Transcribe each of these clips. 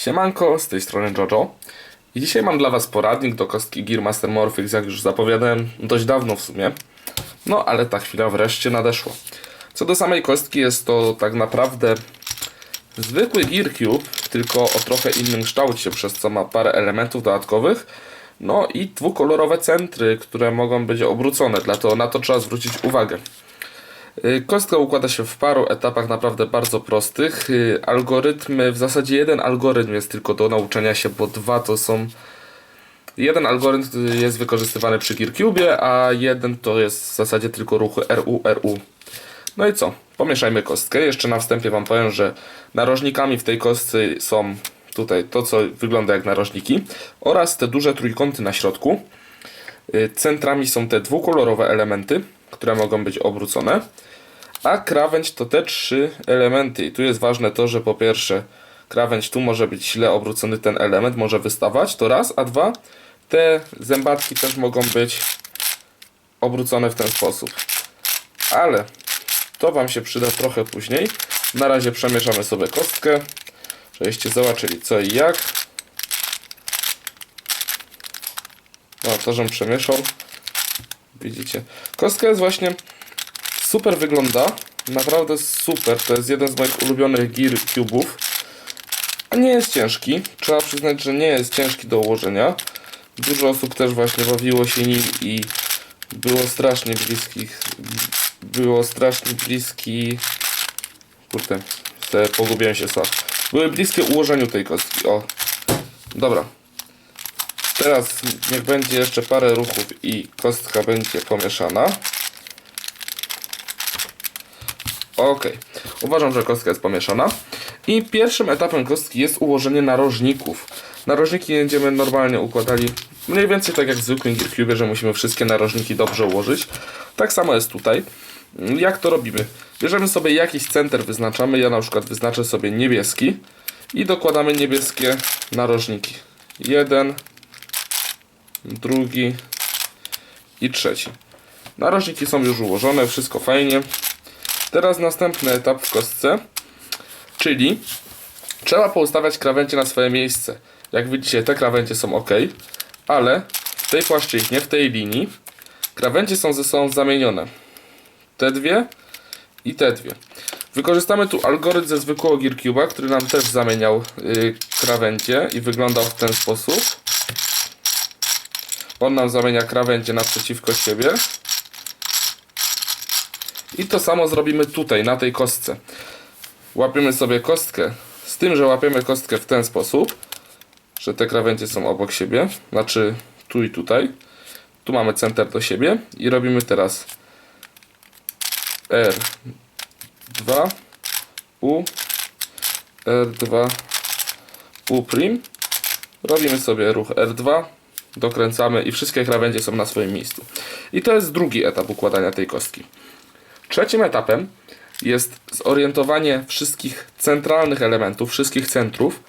Siemanko, z tej strony Jojo. I dzisiaj mam dla Was poradnik do kostki Gear Master Morphix, jak już zapowiadałem dość dawno w sumie. No, ale ta chwila wreszcie nadeszła. Co do samej kostki, jest to tak naprawdę zwykły Gear Cube, tylko o trochę innym kształcie, przez co ma parę elementów dodatkowych. No i dwukolorowe centry, które mogą być obrócone, dlatego na to trzeba zwrócić uwagę. Y, Kostka układa się w paru etapach naprawdę bardzo prostych. Y, Algorytmy, w zasadzie jeden algorytm jest tylko do nauczenia się, bo dwa to są. Jeden algorytm y, jest wykorzystywany przy GearCube, a jeden to jest w zasadzie tylko ruchy RU, RU. No i co? Pomieszajmy kostkę. Jeszcze na wstępie Wam powiem, że narożnikami w tej kostce są tutaj to, co wygląda jak narożniki oraz te duże trójkąty na środku. Centrami są te dwukolorowe elementy, które mogą być obrócone. A krawędź to te trzy elementy. I tu jest ważne to, że po pierwsze krawędź tu może być źle obrócony ten element, może wystawać, to raz, a dwa, te zębatki też mogą być obrócone w ten sposób. Ale to Wam się przyda trochę później. Na razie przemieszamy sobie kostkę, żebyście zobaczyli co i jak. No, to, żem przemieszał. Widzicie. Kostka jest właśnie super wygląda. Naprawdę super. To jest jeden z moich ulubionych Gear Cube'ów. A nie jest ciężki. Trzeba przyznać, że nie jest ciężki do ułożenia. Dużo osób też właśnie bawiło się nim i było strasznie bliskich. Było strasznie bliski. Kurde, pogubiłem się sam. Były bliskie ułożeniu tej kostki. O. Dobra. Teraz niech będzie jeszcze parę ruchów i kostka będzie pomieszana. Ok, uważam, że kostka jest pomieszana. I pierwszym etapem kostki jest ułożenie narożników. Narożniki będziemy normalnie układali mniej więcej tak jak w zwykłym GearCube, że musimy wszystkie narożniki dobrze ułożyć. Tak samo jest tutaj. Jak to robimy? Bierzemy sobie jakiś center, wyznaczamy. Ja na przykład wyznaczę sobie niebieski i dokładamy niebieskie narożniki. Jeden, drugi i trzeci. Narożniki są już ułożone, wszystko fajnie. Teraz następny etap w kostce, czyli trzeba poustawiać krawędzie na swoje miejsce. Jak widzicie, te krawędzie są ok, ale w tej płaszczyźnie, w tej linii, krawędzie są ze sobą zamienione. Te dwie i te dwie. Wykorzystamy tu algorytm ze zwykłego GearCube'a, który nam też zamieniał yy, krawędzie i wyglądał w ten sposób. On nam zamienia krawędzie naprzeciwko siebie. I to samo zrobimy tutaj, na tej kostce. Łapiemy sobie kostkę, z tym, że łapiemy kostkę w ten sposób, że te krawędzie są obok siebie, znaczy tu i tutaj. Tu mamy center do siebie i robimy teraz R2 U R2 U. Robimy sobie ruch R2, dokręcamy i wszystkie krawędzie są na swoim miejscu. I to jest drugi etap układania tej kostki. Trzecim etapem jest zorientowanie wszystkich centralnych elementów, wszystkich centrów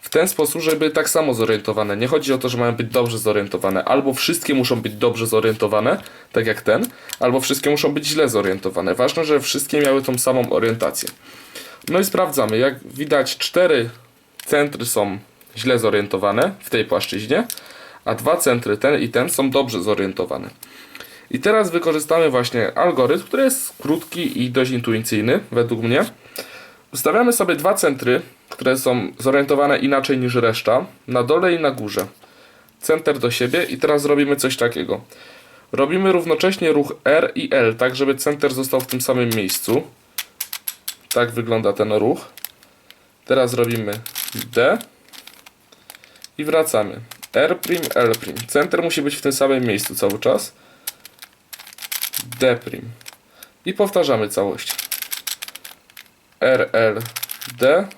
w ten sposób, żeby tak samo zorientowane. Nie chodzi o to, że mają być dobrze zorientowane. Albo wszystkie muszą być dobrze zorientowane, tak jak ten, albo wszystkie muszą być źle zorientowane. Ważne, że wszystkie miały tą samą orientację. No i sprawdzamy. Jak widać, cztery centry są źle zorientowane w tej płaszczyźnie, a dwa centry, ten i ten, są dobrze zorientowane. I teraz wykorzystamy właśnie algorytm, który jest krótki i dość intuicyjny, według mnie. Ustawiamy sobie dwa centry, które są zorientowane inaczej niż reszta, na dole i na górze. Center do siebie i teraz robimy coś takiego. Robimy równocześnie ruch R i L, tak żeby center został w tym samym miejscu. Tak wygląda ten ruch. Teraz robimy D i wracamy. R', L'. Center musi być w tym samym miejscu cały czas. D'. I powtarzamy całość. R, L, D.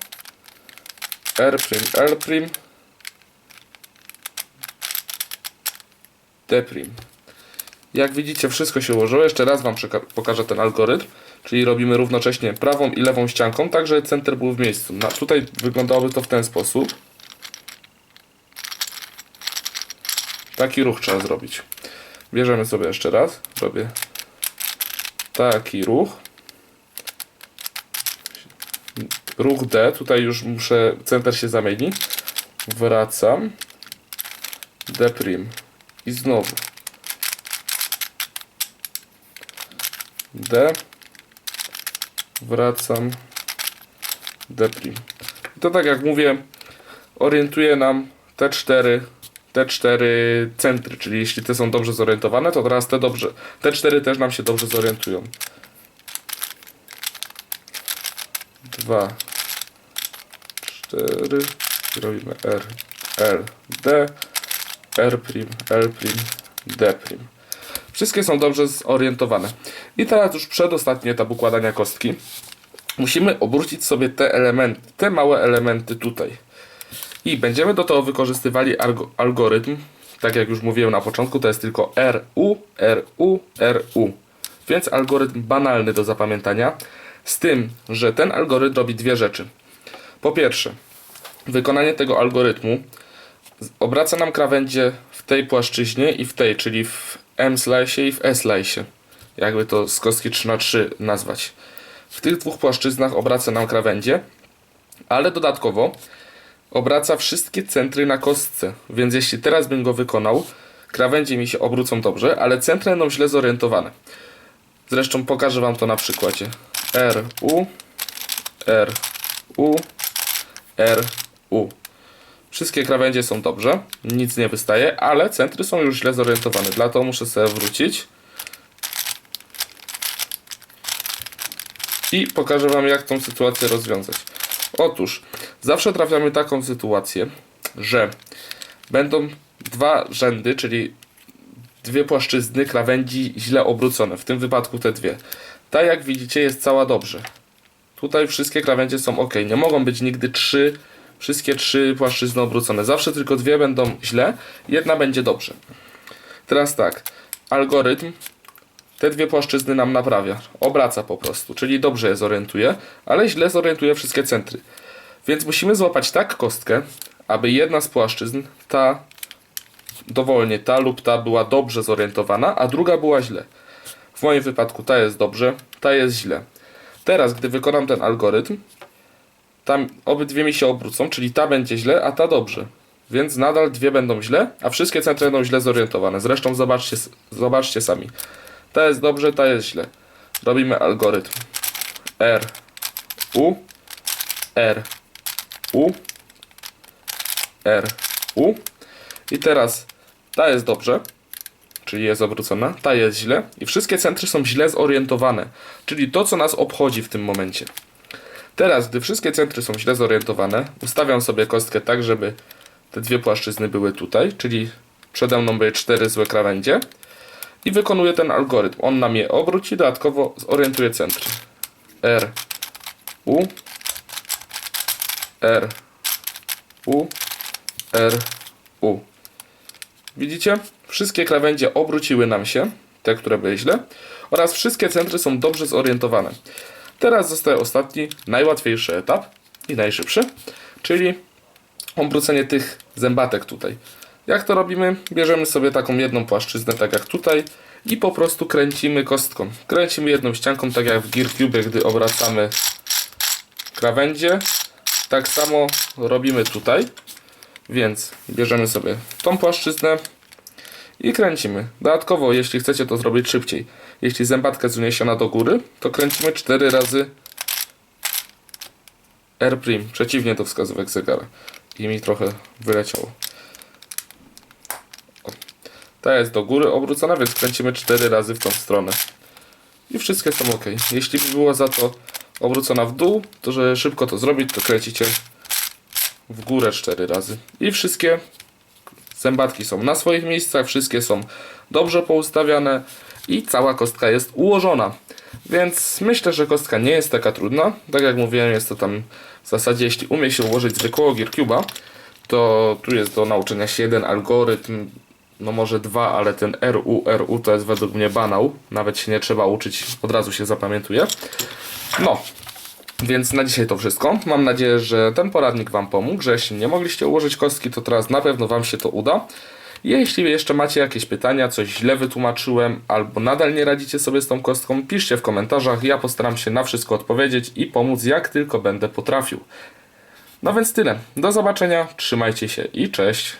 R', L'. D'. Jak widzicie, wszystko się ułożyło. Jeszcze raz Wam pokażę ten algorytm. Czyli robimy równocześnie prawą i lewą ścianką, tak żeby center był w miejscu. Tutaj wyglądałoby to w ten sposób. Taki ruch trzeba zrobić. Bierzemy sobie jeszcze raz. Robię taki ruch. Ruch D. Tutaj już muszę, center się zamieni. wracam, deprim i znowu D, wracam, deprim. I to tak jak mówię, orientuje nam te cztery, te cztery centry, czyli jeśli te są dobrze zorientowane, to teraz te dobrze, te cztery też nam się dobrze zorientują. Dwa, cztery, robimy R, L, D, R', L', D'. Wszystkie są dobrze zorientowane. I teraz już przedostatni etap układania kostki. Musimy obrócić sobie te elementy, te małe elementy tutaj. I będziemy do tego wykorzystywali algo- algorytm. Tak jak już mówiłem na początku, to jest tylko RU, RU, RU. Więc algorytm banalny do zapamiętania. Z tym, że ten algorytm robi dwie rzeczy. Po pierwsze, wykonanie tego algorytmu obraca nam krawędzie w tej płaszczyźnie i w tej, czyli w M slice i w S slice. Jakby to z kostki 3 na 3 nazwać. W tych dwóch płaszczyznach obraca nam krawędzie, ale dodatkowo obraca wszystkie centry na kostce. Więc jeśli teraz bym go wykonał, krawędzie mi się obrócą dobrze, ale centry będą źle zorientowane. Zresztą pokażę Wam to na przykładzie. R, U, R, U, R, U. Wszystkie krawędzie są dobrze, nic nie wystaje, ale centry są już źle zorientowane. Dlatego muszę sobie wrócić. I pokażę Wam, jak tą sytuację rozwiązać. Otóż, zawsze trafiamy taką sytuację, że będą dwa rzędy, czyli dwie płaszczyzny krawędzi źle obrócone. W tym wypadku te dwie. Ta, jak widzicie, jest cała dobrze. Tutaj wszystkie krawędzie są ok. Nie mogą być nigdy trzy, wszystkie trzy płaszczyzny obrócone. Zawsze tylko dwie będą źle, jedna będzie dobrze. Teraz tak, algorytm te dwie płaszczyzny nam naprawia. Obraca po prostu, czyli dobrze je zorientuje, ale źle zorientuje wszystkie centry. Więc musimy złapać tak kostkę, aby jedna z płaszczyzn, ta dowolnie ta lub ta była dobrze zorientowana, a druga była źle. W moim wypadku ta jest dobrze, ta jest źle. Teraz, gdy wykonam ten algorytm, tam obydwie mi się obrócą, czyli ta będzie źle, a ta dobrze. Więc nadal dwie będą źle, a wszystkie centry będą źle zorientowane. Zresztą zobaczcie, zobaczcie sami. Ta jest dobrze, ta jest źle. Robimy algorytm. R, U, R, U, R, U. I teraz ta jest dobrze, czyli jest obrócona, ta jest źle i wszystkie centry są źle zorientowane, czyli to, co nas obchodzi w tym momencie. Teraz, gdy wszystkie centry są źle zorientowane, ustawiam sobie kostkę tak, żeby te dwie płaszczyzny były tutaj, czyli przede mną były cztery złe krawędzie i wykonuję ten algorytm. On nam je obróci, dodatkowo zorientuje centry. R, U, R, U, R, U. Widzicie? Wszystkie krawędzie obróciły nam się, te, które były źle, oraz wszystkie centry są dobrze zorientowane. Teraz zostaje ostatni, najłatwiejszy etap i najszybszy, czyli obrócenie tych zębatek tutaj. Jak to robimy? Bierzemy sobie taką jedną płaszczyznę, tak jak tutaj, i po prostu kręcimy kostką. Kręcimy jedną ścianką, tak jak w GearCube, gdy obracamy krawędzie. Tak samo robimy tutaj. Więc bierzemy sobie tą płaszczyznę i kręcimy. Dodatkowo, jeśli chcecie to zrobić szybciej, jeśli zębatka jest uniesiona do góry, to kręcimy 4 razy R', przeciwnie do wskazówek zegara. I mi trochę wyleciało. Ta jest do góry obrócona, więc kręcimy 4 razy w tą stronę. I wszystkie są ok. Jeśli by była za to obrócona w dół, to żeby szybko to zrobić, to kręcicie w górę 4 razy. I wszystkie zębatki są na swoich miejscach, wszystkie są dobrze poustawiane i cała kostka jest ułożona. Więc myślę, że kostka nie jest taka trudna. Tak jak mówiłem, jest to tam w zasadzie, jeśli umie się ułożyć zwykłego GearCube'a, to tu jest do nauczenia się jeden algorytm, no może dwa, ale ten RU, RU to jest według mnie banał. Nawet się nie trzeba uczyć, od razu się zapamiętuje. No, więc na dzisiaj to wszystko. Mam nadzieję, że ten poradnik Wam pomógł, że jeśli nie mogliście ułożyć kostki, to teraz na pewno Wam się to uda. Jeśli jeszcze macie jakieś pytania, coś źle wytłumaczyłem, albo nadal nie radzicie sobie z tą kostką, piszcie w komentarzach. Ja postaram się na wszystko odpowiedzieć i pomóc jak tylko będę potrafił. No więc tyle. Do zobaczenia, trzymajcie się i cześć.